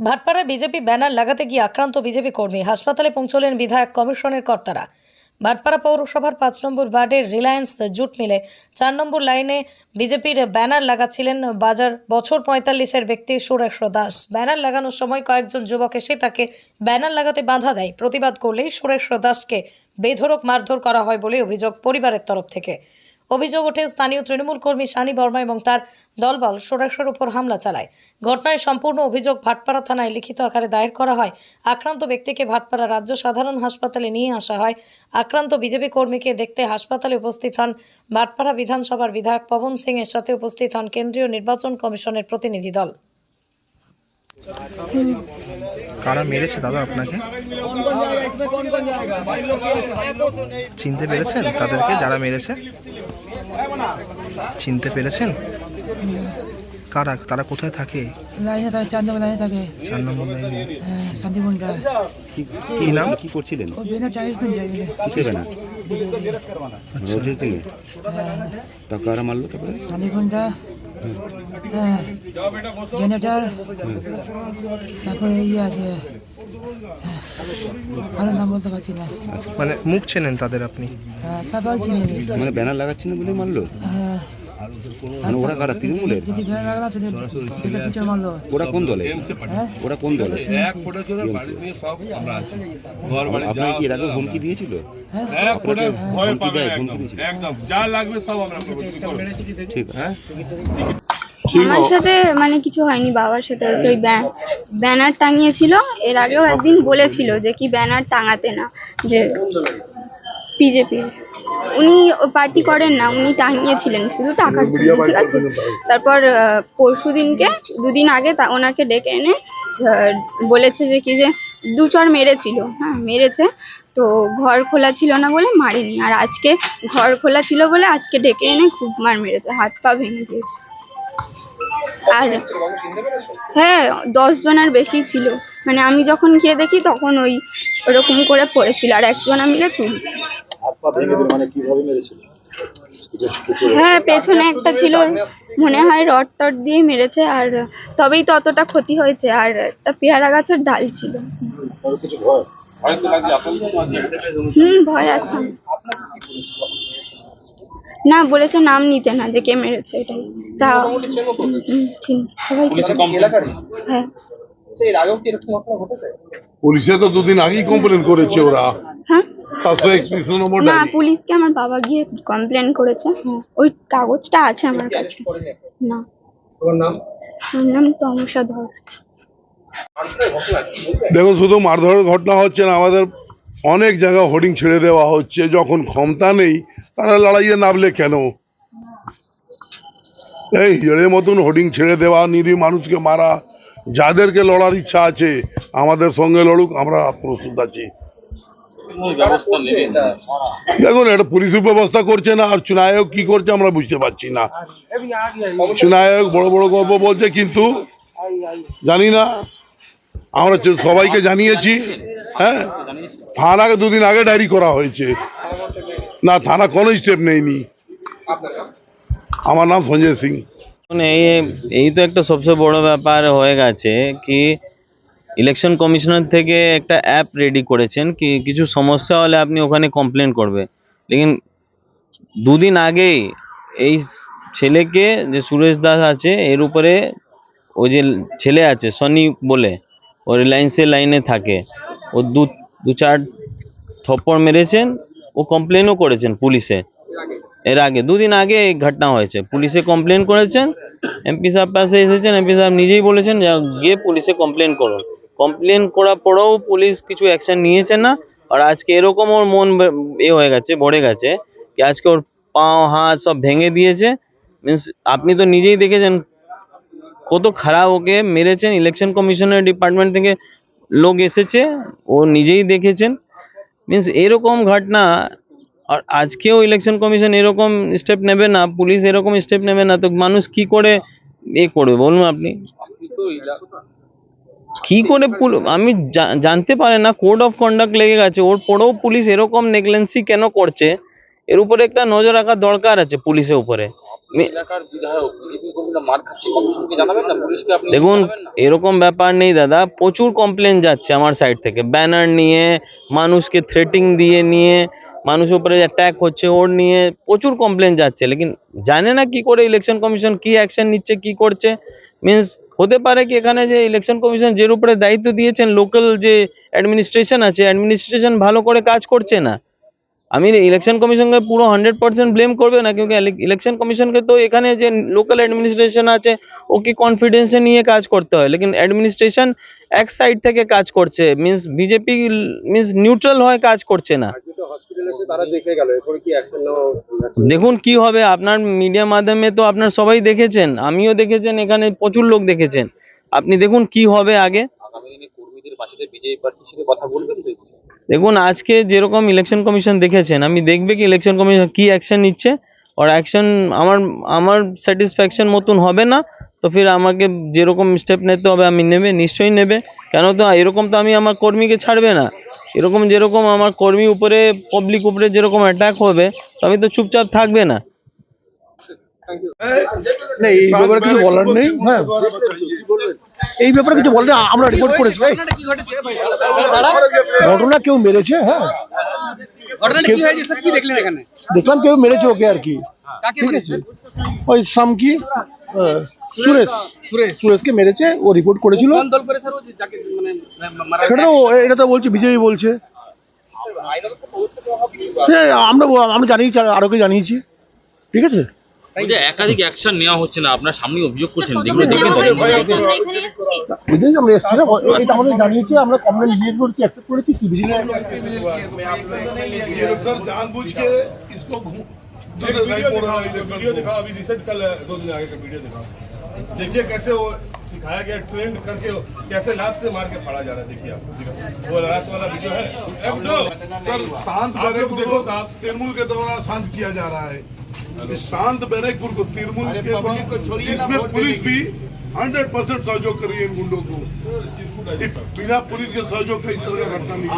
ভাটপাড়ায় BJP banner লাগাতে গিয়ে আক্রান্ত বিজেপি কর্মী। হাসপাতালে পৌঁছলেন বিধায়ক কমিশনের কর্তারা। ভাটপাড়া পৌরসভার পাঁচ নম্বর ওয়ার্ডের রিলায়েন্স জুট মিলে চার নম্বর লাইনে বিজেপির ব্যানার লাগাচ্ছিলেন বাজার বছর পঁয়তাল্লিশের ব্যক্তি সুরেশ দাস। ব্যানার লাগানোর সময় কয়েকজন যুবক এসে তাকে ব্যানার লাগাতে বাধা দেয়। প্রতিবাদ করলেই সুরেশ দাসকে বেধরক মারধর করা হয় বলে অভিযোগ পরিবারের তরফ থেকে। অভিযোগ ওঠে স্থানীয় তৃণমূল কর্মী শানি বর্মা এবং তার দলবল সুরেশের উপর হামলা চালায়। ঘটনায় সম্পূর্ণ অভিযোগ ভাটপাড়া থানায় লিখিত আকারে দায়ের করা হয়। আক্রান্ত ব্যক্তিকে ভাটপাড়া রাজ্য সাধারণ হাসপাতালে নিয়ে আসা হয়। আক্রান্ত বিজেপি কর্মীকে দেখতে হাসপাতালে উপস্থিত হন ভাটপাড়া বিধানসভার বিধায়ক পবন সিং, এর সাথে উপস্থিত হন কেন্দ্রীয় নির্বাচন কমিশনের প্রতিনিধি দল। কারা মেরেছে দাদা আপনাকে? চিনতে পেরেছেন তাদেরকে যারা মেরেছে? চিনতে পেরেছেন? কারা? তারা কোথায় থাকে? লাইনে থাকে চার নম্বর লাইনে। থাকে চার নম্বর লাইনে কি কি নাম? কি করছিলেন? ও বেনা চালিশ দিন যাবে কিসের ব্যানার রোজির সিং তা কারা মারলো তারপরে? জেনারেটার তারপরে ইয়ে আছে। হ্যাঁ, আরও নাম বলতে পারছি না। মানে মুখ চেনেন তাদের আপনি? হ্যাঁ, সবাই চিনে। মানে ব্যানার লাগাচ্ছেন বলে মানলো? হ্যাঁ। ওরা কারা? তৃণমূলের? ওরা কোন দলে? হ্যাঁ? ওরা কোন দলে? কি এর আগে হুমকি দিয়েছিল? এক ফোটা ভয় হুমকি পাবে দেয়, একদম। হুমকি দিয়েছিল। একদম। যা লাগবে সব আমরা করব। তুমি করো। ঠিক। আছে হ্যাঁ? আমার সাথে মানে কিছু হয়নি বাবার সাথে ওই ব্যানার টাঙিয়েছিল। এর আগেও একদিন বলেছিল যে কি ব্যানার টাঙাতে না যে বিজেপি উনি পার্টি করেন না উনি টাঙিয়েছিলেন শুধু টাকার জন্য ঠিক আছে। তারপর পরশু দিনকে দুদিন আগে তা ওনাকে ডেকে এনে বলেছে যে কি যে দু চর মেরেছিল হ্যাঁ মেরেছে। তো ঘর খোলা ছিল না বলে মারেনি। আর আজকে ঘর খোলা ছিল বলে আজকে ডেকে এনে খুব মার মেরেছে হাত পা ভেঙে দিয়েছে। আর হ্যাঁ দশ জনের বেশি ছিল। মানে আমি যখন গিয়ে দেখি তখন ওই ওরকম করে পড়েছিল। আর একজনা মিলে তুলছে হ্যাঁ পেছনে একটা ছিল মনে হয় রড টড দিয়ে মেরেছে আর তবেই তো অতটা ক্ষতি হয়েছে আর একটা পেয়ারা গাছের ডাল ছিল। হুম ভয় আছে। না বলেছে নাম নিতে না যে কে মেরেছে এটাই। তা। হ্যাঁ। পুলিশে তো দুদিন আগেই কমপ্লেন করেছে ওরা। হ্যাঁ? না পুলিশকে আমার বাবা গিয়ে কমপ্লেন করেছে। হ্যাঁ ওই কাগজটা আছে আমার কাছে। না। আমার নাম তমসা ধর। দেখুন শুধু মারধরের ঘটনা হচ্ছে না আমাদের অনেক জায়গায় হোর্ডিং ছেড়ে দেওয়া হচ্ছে। যখন ক্ষমতা নেই তারা লড়াইয়ে নামলে কেন? এই হিজড়ের মতন হোর্ডিং ছেড়ে দেওয়া নিরীহ মানুষকে মারা যাদেরকে লড়ার ইচ্ছা আছে আমাদের সঙ্গে লড়ুক আমরা প্রস্তুত আছি। দেখুন এটা পুলিশ ব্যবস্থা করছে না আর চুনায়ক কি করছে আমরা বুঝতে পারছি না। চুনায়ক বড় বড় গল্প বলছে কিন্তু জানি না। আমরা সবাইকে জানিয়েছি হ্যাঁ? থানাকে দুদিন আগে ডায়েরি করা হয়েছে। না থানা কোনো স্টেপ নেয়নি। আমার নাম সঞ্জয় সিং। মানে এই এই তো একটা সবচেয়ে বড় ব্যাপার হয়ে গেছে কি ইলেকশন কমিশনার থেকে একটা অ্যাপ রেডি করেছেন কি, কিছু সমস্যা হলে আপনি ওখানে কমপ্লেন করবে। লেকিন দুদিন আগেই এই ছেলেকে যে সুরেশ দাস আছে, এর উপরে ও যে ছেলে আছে, সনি বলে, ও রিলায়েন্সের লাইনে থাকে। ও দু দু চার থপ্পড় মেরেছেন, ও কমপ্লেনও করেছেন পুলিশে। এর আগে, দুদিন আগে এই ঘটনা হয়েছে। পুলিশে কমপ্লেন করেছেন এমপি সাহেব পাশে এসেছেন এমপি সাহেব নিজেই বলেছেন গিয়ে পুলিশে কমপ্লেন করুন কমপ্লেন করার পরেও পুলিশ কিছু অ্যাকশন নিয়েছে না। আর আজকে এরকম ওর মন এ হয়ে গেছে, ভরে গেছে কি আজকে ওর পাও হাত সব ভেঙে দিয়েছে। মিন্স আপনি তো নিজেই দেখেছেন, কত খারাপ ওকে মেরেছেন। ইলেকশন কমিশনের ডিপার্টমেন্ট থেকে লোক এসেছে, ও নিজেই দেখেছেন। মিন্স এরকম ঘটনা, আর আজকেও ইলেকশন কমিশন এরকম স্টেপ নেবে না পুলিশ এরকম স্টেপ নেবে না, তো মানুষ কি করে এ করবে? বলুন আপনি। কি করে পুল- আমি জানতে পারে না কোড অফ কন্ডাক্ট লেগে গেছে। ওর পরেও পুলিশ এরকম নেগলেন্সি কেন করছে? এর উপরে একটা নজর রাখা দরকার আছে পুলিশের উপরে। দেখুন এরকম ব্যাপার নেই দাদা প্রচুর কমপ্লেন যাচ্ছে আমার সাইড থেকে। ব্যানার নিয়ে মানুষকে থ্রেটিং দিয়ে নিয়ে মানুষের উপরে অ্যাট্যাক হচ্ছে ওর নিয়ে প্রচুর কমপ্লেন যাচ্ছে। লেকিন জানে না কি করে ইলেকশন কমিশন কি অ্যাকশন নিচ্ছে কি করছে? মিন্স হতে পারে কি এখানে যে ইলেকশন কমিশন যের উপরে দায়িত্ব দিয়েছেন লোকাল যে অ্যাডমিনিস্ট্রেশন আছে অ্যাডমিনিস্ট্রেশন ভালো করে কাজ করছে না। আমি ইলেকশন কমিশনকে পুরো হান্ড্রেড পার্সেন্ট ব্লেম করবে না কিন্তু ইলেকশন কমিশনকে তো এখানে যে লোকাল অ্যাডমিনিস্ট্রেশন আছে ওকে কনফিডেন্সে নিয়ে কাজ করতে হয়? লেকিন অ্যাডমিনিস্ট্রেশন এক সাইড থেকে কাজ করছে মিন্স বিজেপি মিন্স নিউট্রাল হয়ে কাজ করছে না। দেখুন কি হবে আপনার মিডিয়া মাধ্যমে তো আপনার সবাই দেখেছেন আমিও দেখেছেন এখানে প্রচুর লোক দেখেছেন। আপনি দেখুন কি হবে আগে। আগামী দিনে কর্মীদের পাশে বিজেপি প্রার্থীর সাথে কথা বলবেন তো? দেখুন আজকে যেরকম ইলেকশন কমিশন দেখেছেন আমি দেখবে কি ইলেকশন কমিশন কি অ্যাকশন নিচ্ছে? আর অ্যাকশন আমার আমার স্যাটিসফ্যাকশন মতন হবে না তো ফির আমাকে যেরকম স্টেপ নিতে হবে আমি নেবে নিশ্চয়ই নেবে। কেন তো এরকম তো আমি আমার কর্মীকে ছাড়বে না। এরকম যেরকম আমার কর্মী উপরে পাবলিক উপরে যেরকম অ্যাটাক হবে তো আমি তো চুপচাপ থাকবে না। না এই ব্যাপারে কিছু বলার নেই। হ্যাঁ। এই ব্যাপারে কিছু বলার আমরা রিপোর্ট করেছি ঘটনা কেউ মেরেছে হ্যাঁ। দেখলাম কেউ মেরেছে ওকে আর কি। ঠিক আছে। ওই সাম কি আহ, সুরেশ সুরেশকে মেরেছে ও রিপোর্ট করেছিল সেটা তো ও- এটা তো বলছে বিজেপি বলছে হ্যাঁ, আমরা আমরা জানিয়েছি আরোকে জানিয়েছি ঠিক আছে যে একাধিক অ্যাকশন নেওয়া হচ্ছে না আপনার সামনে অভিযোগ করছেন যেগুলো দেখবেন বুঝলেন আমরা এসছি না ও- এটা আমাদের জানিয়েছে আমরা কমপ্লেন জিজ্ঞেস করছি অ্যাকসেপ্ট করেছি কি বুঝলেন सर जानबूझ के इसको घूम दूसरे साइड मोड़ रहा है वीडियो दिखाओ अभी रिसेंट कल दो दिन आगे का वीडियो दिखाओ देखिए कैसे वो सिखाया गया ट्रेंड करके कैसे लात से मार के फाड़ा जा रहा है देखिए आप वो रात वाला वीडियो है। सर शांत बैरकपुर देखो को साहब। तृणमूल के द्वारा शांत किया जा रहा है। शांत बैरकपुर को तृणमूल के वोट पुलिस भी हंड्रेड परसेंट सहयोग कर रही है इन गुंडों को। बिना पुलिस के सहयोग का इस तरह का घटना नहीं